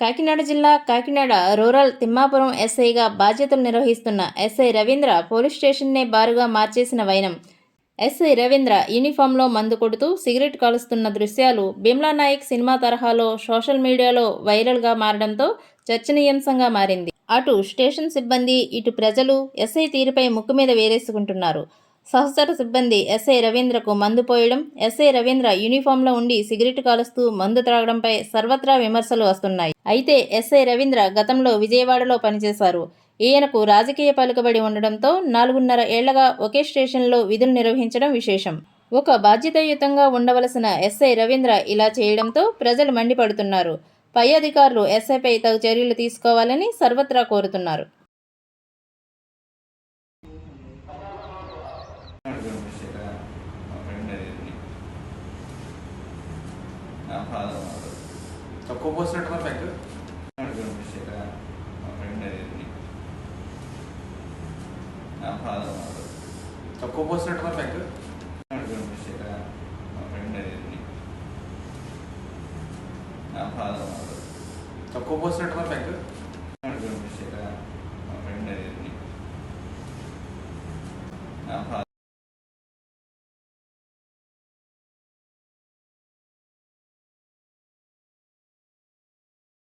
కాకినాడ జిల్లా కాకినాడ రూరల్ తిమ్మాపురం ఎస్ఐగా బాధ్యతలు నిర్వహిస్తున్న ఎస్ఐ రవీంద్ర పోలీస్ స్టేషన్నే బారుగా మార్చేసిన వైనం. ఎస్ఐ రవీంద్ర యూనిఫామ్లో మందు కొడుతూ సిగరెట్ కాలుస్తున్న దృశ్యాలు బిమ్లా నాయక్ సినిమా తరహాలో సోషల్ మీడియాలో వైరల్గా మారడంతో చర్చనీయాంశంగా మారింది. అటు స్టేషన్ సిబ్బంది ఇటు ప్రజలు ఎస్ఐ తీరుపై ముక్కు మీద వేరేసుకుంటున్నారు. సహచర సిబ్బంది ఎస్ఐ రవీంద్రకు మందు పోయడం ఎస్ఐ రవీంద్ర యూనిఫామ్లో ఉండి సిగరెట్ కాలుస్తూ మందు త్రాగడంపై సర్వత్రా విమర్శలు వస్తున్నాయి. అయితే ఎస్ఐ రవీంద్ర గతంలో విజయవాడలో పనిచేశారు. ఈయనకు రాజకీయ పలుకబడి ఉండడంతో నాలుగున్నర ఏళ్ళగా ఒకే స్టేషన్లో విధులు నిర్వహించడం విశేషం. ఒక బాధ్యతాయుతంగా ఉండవలసిన ఎస్ఐ రవీంద్ర ఇలా చేయడంతో ప్రజలు మండిపడుతున్నారు. పై అధికారులు ఎస్ఐపై తగు చర్యలు తీసుకోవాలని సర్వత్రా కోరుతున్నారు. తక్కువ పోసినట్టు మరి బ్యాంక్ తక్కువ పోసినట్టు మరి బ్యాంక్ తక్కువ పోసినట్టు మరి బ్యాంక్ నా